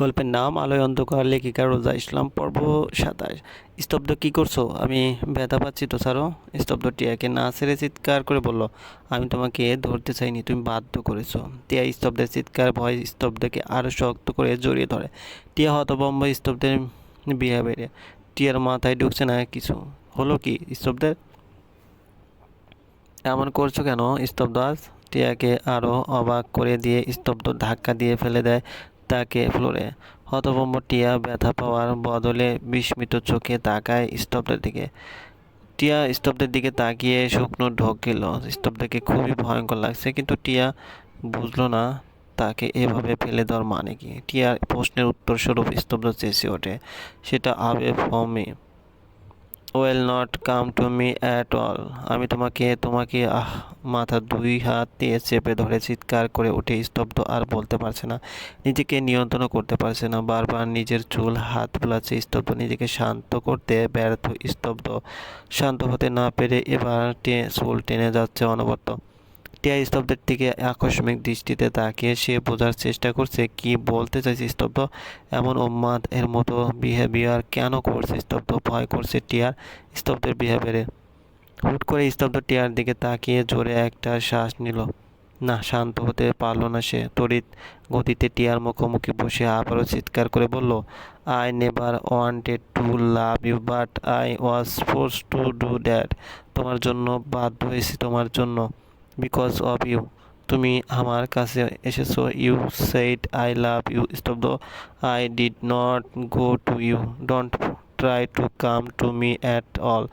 গল্পের নাম আলোয় অন্ধকার, লেখিকা রোজা ইসলাম, পর্ব সাতাশ। স্তব্ধ কি করছ? আমি ব্যথা পাচ্ছি তো ছাড়ো স্তব্ধ টিয়াকে না ছেড়ে চিৎকার করে বলল, আমি তোমাকে ধরতে চাইনি, তুমি বাধ্য করেছ। টিয়া স্তব্ধের চিৎকার, ভয় স্তব্ধকে আরও শক্ত করে জড়িয়ে ধরে। টিয়া হতবম্ব স্তব্ধের বিহেভিয়ারে টিয়ার মাথায় ঢুকছে না কিছু। হলো কি স্তব্ধের? এমন করছ কেন স্তব্ধ আজ? টিয়াকে আরও অবাক করে দিয়ে স্তব্ধ ধাক্কা দিয়ে ফেলে দেয়। তাকে ফ্লোরে হতভম্ব টিয়া ব্যথা পাওয়ার বদলে বিস্মিত চোখে তাকায় স্তব্ধের দিকে। টিয়া স্তব্ধের দিকে তাকিয়ে শুকনো ঢোক গেল। স্তব্ধকে খুবই ভয়ঙ্কর লাগছে, কিন্তু টিয়া বুঝলো না, তাকে এভাবে ফেলে দেওয়ার মানে কি? টিয়ার প্রশ্নের উত্তরস্বরূপ স্তব্ধ চেঁচে ওঠে। সেটা আবে ফমি well not come to me at all আমি তোমাকে তোমাকে, আহ, মাথা দুই হাত দিয়ে চেপে ধরে চিৎকার করে উঠে স্তব্ধ আর বলতে পারছে না। নিজেকে নিয়ন্ত্রণ করতে পারছে না। বারবার নিজের চুল, হাত বোলাচ্ছে স্তব্ধ। নিজেকে শান্ত করতে ব্যর্থ, স্তব্ধ। শান্ত হতে না পেরে এবার চুল টেনে যাচ্ছে অনবরত। টিয়া স্তব্ধের দিকে আকস্মিক দৃষ্টিতে তাকিয়ে সে বোঝার চেষ্টা করছে, কি বলতে চাইছে স্তব্ধ? এমন উন্মাদ এর মতো বিহেভিয়ার কেন করছে স্তব্ধ? ভয় করছে টিয়ার স্তব্ধের বিহেভিয়ারে হুট করে স্তব্ধ টিয়ার দিকে তাকিয়ে জোরে একটা শ্বাস নিল। না, শান্ত হতে পারল না সে। তড়িৎ গতিতে টিয়ার মুখোমুখি বসে আবারও চিৎকার করে বলল I never wanted to love you but I was force to do that তোমার জন্য, বাধ্য হয়েছি তোমার জন্য। বিকজ অফ ইউ তুমি আমার কাছে এসেছ। You said I love you স্তব্ধ। I did not go to you don't try to come to me at all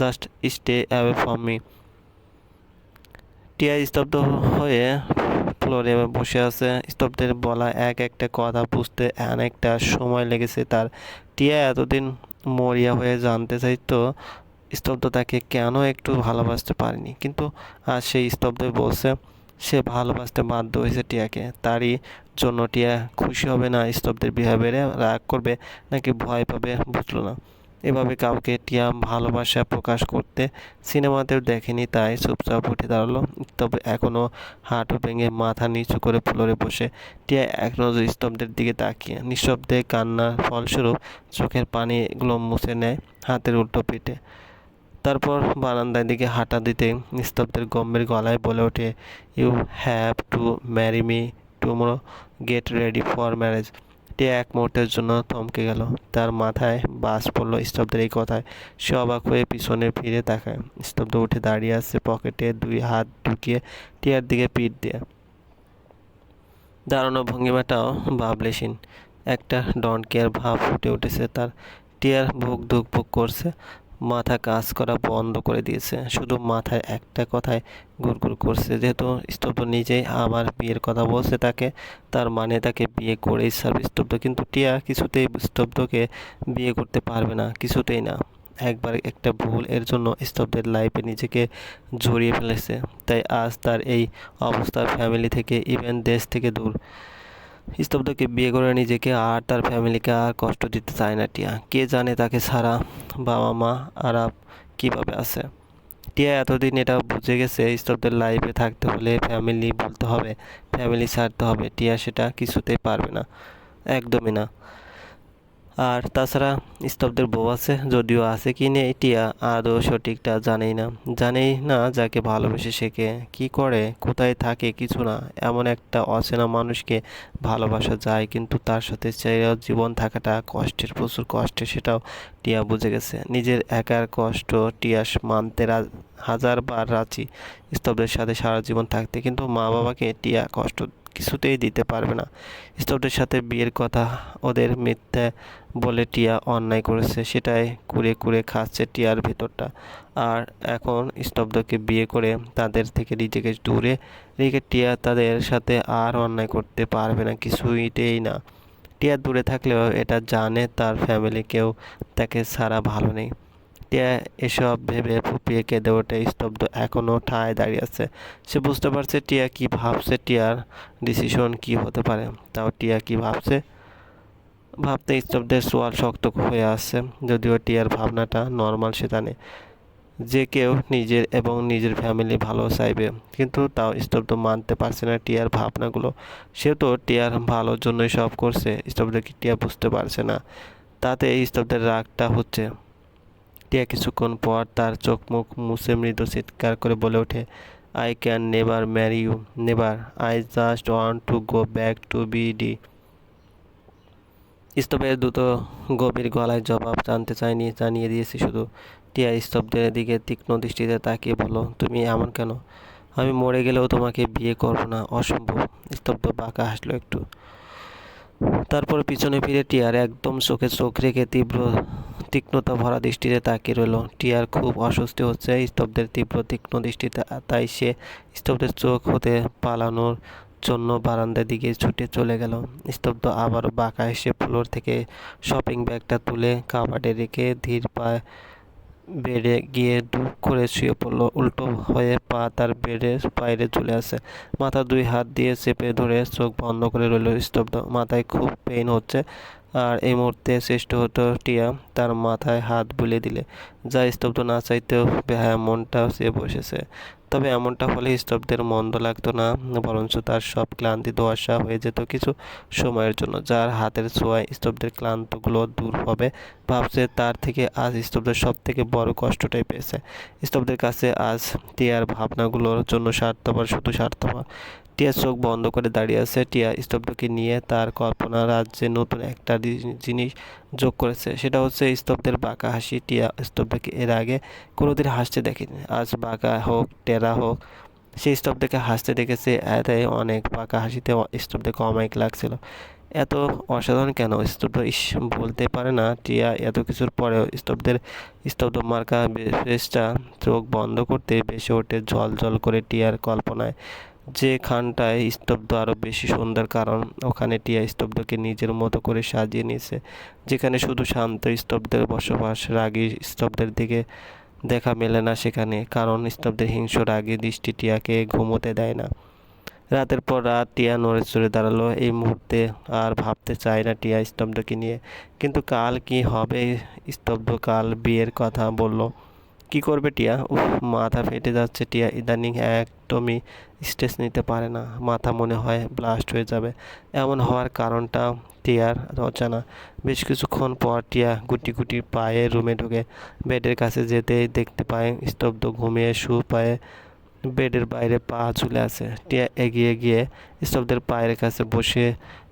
just stay away from me Tia স্তব্ধ হয়ে ফ্লোরে বসে আছে। স্তব্ধের বলা এক একটা কথা বুঝতে অনেকটা সময় লেগেছে তার। টিয়া এতদিন মরিয়া হয়ে জানতে চাইতো স্তব্ধ তাকে কেন একটু ভালোবাসতে পারেনি? কিন্তু আজ সেই স্তব্ধ বলছে, সে ভালোবাসতে বাধ্য হয়েছে টিয়াকে। তারই জন্য টিয়া খুশি হবে না, স্তব্ধের বিহেভিয়ারে রাগ করবে নাকি ভয় পাবে বুঝলো না। এভাবে কাউকে টিয়া ভালোবাসা প্রকাশ করতে সিনেমাতেও দেখেনি, তাই চুপচাপ উঠে দাঁড়াল। তবে এখনও হাঁটু ভেঙে মাথা নিচু করে ফ্লোরে বসে টিয়া এক নজর স্তব্ধের দিকে তাকিয়ে নিঃশব্দে কান্নার ফলস্বরূপ চোখের পানিগুলো মুছে নেয় হাতের উল্টো পিঠে। তারপর বারান্দার দিকে হাঁটা দিতে নিস্তব্ধের গম্ভীর গলায় বলে ওঠে you have to marry me tomorrow get ready for marriage টে এক মুহূর্তের জন্য থমকে গেল। তার মাথায় বাস পড়ল স্তব্ধের এই কথায়। সে অবাক হয়ে পিছনে ফিরে তাকায়। স্তব্ধ উঠে দাঁড়িয়ে আছে পকেটে দুই হাত ঢুকিয়ে টিয়ার দিকে পিঠ দিয়ে। দাঁড়ানো ভঙ্গিমাটাও ভাবলেশীন একটা ডন কেয়ার ভাব ফুটে উঠেছে তার। টিয়ার বুক ধুক করছে। মাথা কাজ করা বন্ধ করে দিয়েছে। শুধু মাথায় একটা কথায় গুড়গুড় করছে, যেহেতু স্তব্ধ নিজেই আবার বিয়ের কথা বলছে তাকে, তার মানে তাকে বিয়ে করেই সার্ভিস স্তব্ধ। কিন্তু টিয়া কিছুতেই স্তব্ধকে বিয়ে করতে পারবে না, কিছুতেই না। একবার একটা ভুল এর জন্য স্তব্ধের লাইফে নিজেকে জড়িয়ে ফেলেছে। তাই আজ তার এই অবস্থার ফ্যামিলি থেকে ইভেন দেশ থেকে দূর। স্তব্ধকে বিয়ে করে নিজেকে আর তার ফ্যামিলিকে আর কষ্ট দিতে চায় না টিয়া। কে জানে তাকে সারা বাবা মা আর কীভাবে আছে? টিয়া এতদিন এটা বুঝে গেছে, স্তব্ধের লাইফে থাকতে হলে ফ্যামিলি বলতে হবে ফ্যামিলি ছাড়তে হবে। টিয়া সেটা কিছুতেই পারবে না, একদমই না। আর তাছাড়া স্তব্ধের বউ আছে, যদিও আছে কি নেই, টিয়া আদৌ সঠিকটা জানেই না। জানেই না যাকে ভালোবেসে শেখে, কি করে, কোথায় থাকে কিছু না। এমন একটা অচেনা মানুষকে ভালোবাসা যায়, কিন্তু তার সাথে জীবন থাকাটা কষ্টের, প্রচুর কষ্টের সেটাও টিয়া বুঝে গেছে। নিজের একার কষ্ট টিয়াস মানতে হাজারবার রাজি স্তব্ধের সাথে সারা জীবন থাকতে, কিন্তু মা বাবাকে টিয়া কষ্ট কিছুতেই দিতে পারবে না। স্তব্ধের সাথে বিয়ের কথা ওদের মিথ্যা বলে টিয়া অন্যায় করেছে, সেটাই কুড়ে কুড়ে খাচ্ছে টিয়ার ভেতরটা। আর এখন স্তব্ধকে বিয়ে করে তাদের থেকে নিজেকে দূরে রেখে টিয়া তাদের সাথে আর অন্যায় করতে পারবে না, কিছুইতেই না। টিয়া দূরে থাকলেও এটা জানে তার ফ্যামিলি কেউ, তাকে ছাড়া ভালো নেই। টিয়া এসব ভেবে ফুপিয়ে কেঁদে ওঠে, স্তব্ধ এখনও ঠায় দাঁড়িয়ে আছে। সে বুঝতে পারছে টিয়া কি ভাবছে, টিয়ার ডিসিশন কি হতে পারে। তাও টিয়া কি ভাবছে? ভাবতে স্তব্ধের সোয়াল শক্ত হয়ে আসছে যদিও টিয়ার ভাবনাটা নর্মাল সেখানে যে কেউ নিজের এবং নিজের ফ্যামিলি ভালো চাইবে, কিন্তু তাও স্তব্ধ মানতে পারছে না টিয়ার ভাবনাগুলো। সে তো টিয়ার ভালোর জন্যই সব করছে স্তব্ধকে টিয়া বুঝতে পারছে না। তাতে এই স্তব্ধের রাগটা হচ্ছে। টিয়া কিছুক্ষণ পর তার চোখ মুখ মুছে মৃদু চিৎকার করে বলে ওঠে I can never marry you never I just want to go back to B D স্তবের দ্রুত গভীর গলায় জবাব জানতে চাইনি, জানিয়ে দিয়েছি শুধু। টিয়া স্তব্ধের দিকে তীক্ষ্ণ দৃষ্টিতে তাকিয়ে বলো তুমি এমন কেন? আমি মরে গেলেও তোমাকে বিয়ে করব না, অসম্ভব। স্তব্ধ বাঁকা হাসলো একটু। তারপর পিছনে ফিরে টিয়ার একদম চোখে চোখ রেখে তীব্র তীক্ষ্ণতা ভরা দৃষ্টিতে তাকিয়ে রইল। টিয়ার খুব অস্বস্তি হচ্ছে, স্তব্ধের তীব্র তীক্ষ্ণ দৃষ্টিতে, তাই সে স্তব্ধের চোখ হতে পালানোর জন্য বারান্দার দিকে ছুটে চলে গেল। স্তব্ধ আবারও বাঁকা এসে ফ্লোর থেকে শপিং ব্যাগটা তুলে কাবাডে রেখে ধীর পায়ে বেডে গিয়ে ডুব করে শুয়ে পড়ল। উল্টো হয়ে পা তার বেডের বাইরে চলে আসে। মাথা দুই হাত দিয়ে চেপে ধরে চোখ বন্ধ করে রইল স্তব্ধ। মাথায় খুব পেইন হচ্ছে। আর এই মুহূর্তে শ্রেষ্ঠ হতো টিয়া তার মাথায় হাত বুলিয়ে দিলে। যা স্তব্ধ না চাইতেও বেহায়া মনটা সে বসেছে। তবে এমনটা হলে স্তব্ধের মন্দ লাগতো না, বরঞ্চ তার সব ক্লান্তি দোয়াশা হয়ে যেত কিছু সময়ের জন্য, যার হাতের ছোঁয়ায় স্তব্ধের ক্লান্তগুলো দূর হবে ভাবছে তার থেকে আজ স্তব্ধের সব থেকে বড় কষ্টটাই পেয়েছে। স্তব্ধের কাছে আজ টিয়ার ভাবনাগুলোর জন্য স্বার্থপর, শুধু স্বার্থপর। টিয়া চোখ বন্ধ করে দাঁড়িয়ে আছে। টিয়া স্তব্ধকে নিয়ে তার কল্পনা রাজ্যে নতুন একটা জিনিস যোগ করেছে। সেটা হচ্ছে স্তব্ধের বাঁকা হাসি। টিয়া স্তব্ধকে এর আগে কোনোদিন হাসতে দেখেনি। আজ বাঁকা হোক, টেরা হোক সেই স্তব্ধকে হাসতে দেখেছে। এটাই অনেক বাঁকা হাসিতে স্তব্ধকে অমায়িক লাগছিল। এত অসাধারণ কেন? স্তব্ধ ইস, বলতে পারে না। টিয়া এত কিছুর পরেও স্তব্ধের স্তব্ধ মার্কা ফেসটা চোখ বন্ধ করতে বেশি ওঠে জল জল করে টিয়ার কল্পনায়। যে খানটায় স্তব্ধ আরও বেশি সুন্দর, কারণ ওখানে টিয়া স্তব্ধকে নিজের মতো করে সাজিয়ে নিয়েছে। যেখানে শুধু শান্ত স্তব্ধের বসবাস, রাগী স্তব্ধের দিকে দেখা মেলে না সেখানে, কারণ স্তব্ধের হিংস্র রাগী দৃষ্টি টিয়াকে ঘুমোতে দেয় না। রাতের পর রাত টিয়া নড়ে চড়ে দাঁড়াল, এই মুহূর্তে আর ভাবতে চায় না টিয়া স্তব্ধকে নিয়ে। কিন্তু কাল কি হবে? স্তব্ধ কাল বিয়ের কথা বলল। কি করবে টিয়া? উফ, মাথা ফেটে যাচ্ছে টিয়া। ইদানিং একদমই স্ট্রেস নিতে পারে না। মাথা মনে হয় ব্লাস্ট হয়ে যাবে। এমন হওয়ার কারণটা টিয়ার অজানা। বেশ কিছুক্ষণ পর টিয়া গুটি গুটি পায়ে রুমে ঢুকে। বেডের কাছে যেতেই দেখতে পায়, স্তব্ধ ঘুমিয়ে শু পায়ে বেডের বাইরে পা ঝুলে আছে। টিয়া এগিয়ে গিয়ে স্তব্ধের পায়ের কাছে বসে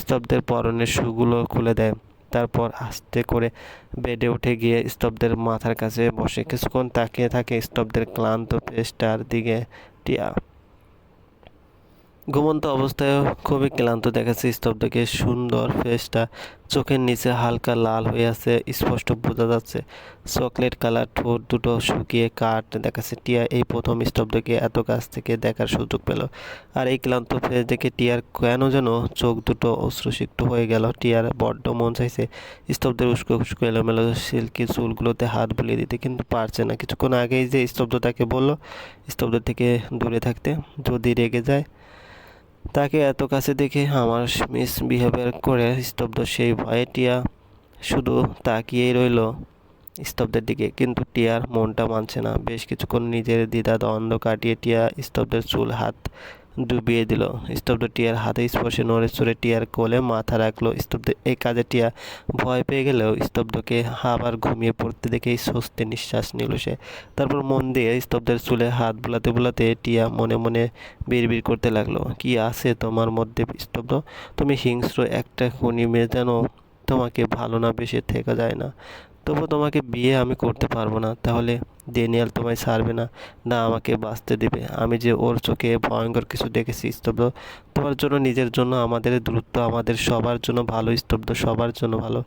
স্তব্ধের পরনের শুগুলো খুলে দেয়। তারপর আস্তে করে বেডে উঠে গিয়ে স্তব্ধের মাথার কাছে বসে। কিছুক্ষণ তাকিয়ে থাকে স্তব্ধের ক্লান্ত পেস্টার দিকে। টিয়া ঘুমন্ত অবস্থায় খুবই ক্লান্ত দেখাচ্ছে, স্তব্ধকে সুন্দর ফেসটা চোখের নিচে হালকা লাল হয়ে আছে, স্পষ্ট বোঝা যাচ্ছে চকলেট কালার ঠোঁট দুটো শুকিয়ে কাঠ দেখাচ্ছে। টিয়া এই প্রথম স্তব্ধকে এত কাছ থেকে দেখার সুযোগ পেল। আর এই ক্লান্ত ফেস দেখে টিয়ার কেন যেন চোখ দুটো অশ্রুসিক্ত হয়ে গেল। টিয়ার বড্ড মন চাইছে, স্তব্ধের উস্কো উস্কো এলোমেলো সিল্কি চুলগুলোতে হাত বুলিয়ে দিতে, কিন্তু পারছে না। কিছুক্ষণ আগেই যে স্তব্ধ তাকে বলল, স্তব্ধ থেকে দূরে থাকতে, যদি রেগে যায় তাকে এত কাছে দেখে আমার মিস বিহেভিয়ার করে স্তব্ধ সেই ভয়ে টিয়া শুধু তাকিয়েই রইল স্তব্ধের দিকে। কিন্তু টিয়ার মনটা মানছে না। বেশ কিছুক্ষণ নিজের দ্বিধা দ্বন্দ্ব কাটিয়ে টিয়া স্তব্ধের চুল, হাত ডুবিয়ে দিল। স্তব্ধ টিয়ার হাতে স্পর্শে নড়ে চড়ে টিয়ার কোলে মাথা রাখল। স্তব্ধ এই কাজে টিয়া ভয় পেয়ে গেলেও স্তব্ধকে আবার ঘুমিয়ে পড়তে দেখেই স্বস্তি নিঃশ্বাস নিল সে। তারপর মন দিয়ে স্তব্ধের চুলে হাত বোলাতে বোলাতে টিয়া মনে মনে বিড়বিড় করতে লাগল। কি আছে তোমার মধ্যে স্তব্ধ? তুমি হিংস্র একটা খুনি, মেয়ে যেন তোমাকে ভালো না বেশি থেকে যায় না। তবু তোমাকে বিয়ে আমি করতে পারব না। তাহলে ডেনিয়াল তোমায় ছাড়বে না। না, আমাকে বাঁচতে দেবে। আমি যে ওর চোখে ভয়ঙ্কর কিছু দেখেছি, স্তব্ধ, তোমার জন্য নিজের জন্য আমাদের দূরত্ব, আমাদের সবার জন্য ভালো, স্তব্ধ, সবার জন্য ভালো।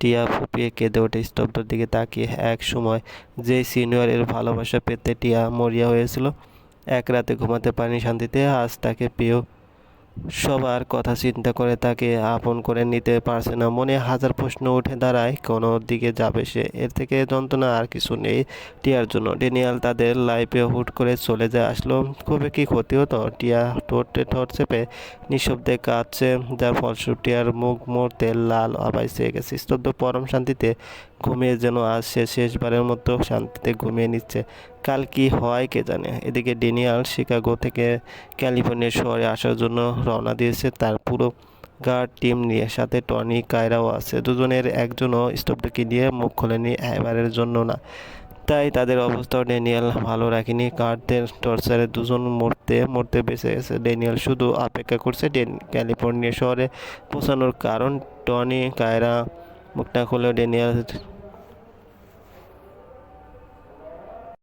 টিয়া ফুপিয়ে কেঁদে ওঠে স্তব্ধর দিকে তাকিয়ে। এক সময় যে সিনিয়রের ভালোবাসা পেতে টিয়া মরিয়া হয়েছিল, এক রাতে ঘুমাতে পারেনি শান্তিতে, আজ তাকে পেয়েও সবার কথা চিন্তা করে তাকে আপন করে নিতে পারছে না। মনে হাজার প্রশ্ন উঠে দাঁড়ায়, কোনো দিকে যাবে সে। এর থেকে যন্ত্রণা আর কিছু নেই টিয়ার জন্য। ডেনিয়াল তাদের লাইফে হুট করে চলে যায় আসলো। খুবই কি ক্ষতি হতো? টিয়া ঠোঁটে ঠোঁট চেপে নিঃশব্দে কাঁদছে, যার ফলস্বরূপ টিয়ার মুখ মুহূর্তে লাল আবাই চেয়ে গেছে। স্তব্ধ পরম শান্তিতে ঘুমিয়ে যেন আজ সে শেষবারের মতো শান্তিতে ঘুমিয়ে নিচ্ছে। কাল কি হয় কে জানে? এদিকে ডেনিয়াল শিকাগো থেকে ক্যালিফোর্নিয়া শহরে আসার জন্য রওনা দিয়েছে তার পুরো গার্ড টিম নিয়ে। সাথে টনি, কায়রাও আছে। দুজনের একজনও স্তব্ধকে নিয়ে মুখ খোলেনি এবারের জন্য না। তাই তাদের অবস্থাও ড্যানিয়েল ভালো রাখেনি। কার্ডদের টর্চারে দুজন মরতে মরতে বেঁচে গেছে। ড্যানিয়েল শুধু অপেক্ষা করছে ক্যালিফোর্নিয়া শহরে পৌঁছানোর কারণ। টনি, কায়রা মুখ না খুলেও ড্যানিয়েল